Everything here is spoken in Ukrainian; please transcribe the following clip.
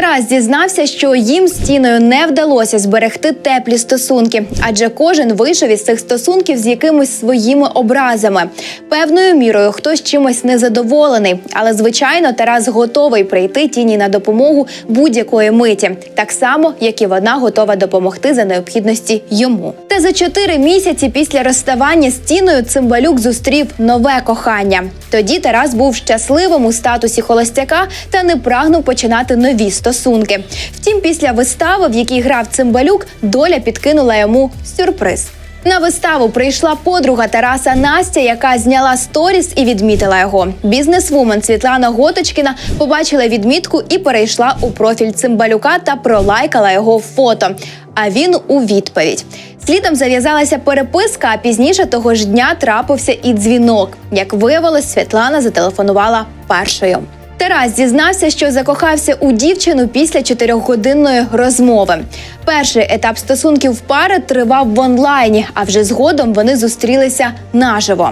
Тарас зізнався, що їм з Тіною не вдалося зберегти теплі стосунки, адже кожен вийшов із цих стосунків з якимись своїми образами. Певною мірою хтось чимось незадоволений, але звичайно, Тарас готовий прийти тіні на допомогу будь-якої миті, так само як і вона готова допомогти за необхідності йому. Та за чотири місяці після розставання з Тіною Цимбалюк зустрів нове кохання. Тоді Тарас був щасливим у статусі холостяка та не прагнув починати нові стосунки. Втім, після вистави, в якій грав Цимбалюк, доля підкинула йому сюрприз. На виставу прийшла подруга Тараса Настя, яка зняла сторіс і відмітила його. Бізнесвумен Світлана Готочкіна побачила відмітку і перейшла у профіль Цимбалюка та пролайкала його фото. А він у відповідь. Слідом зав'язалася переписка, а пізніше того ж дня трапився і дзвінок. Як виявилось, Світлана зателефонувала першою. Тарас зізнався, що закохався у дівчину після чотирьохгодинної розмови. Перший етап стосунків пари тривав в онлайні, а вже згодом вони зустрілися наживо.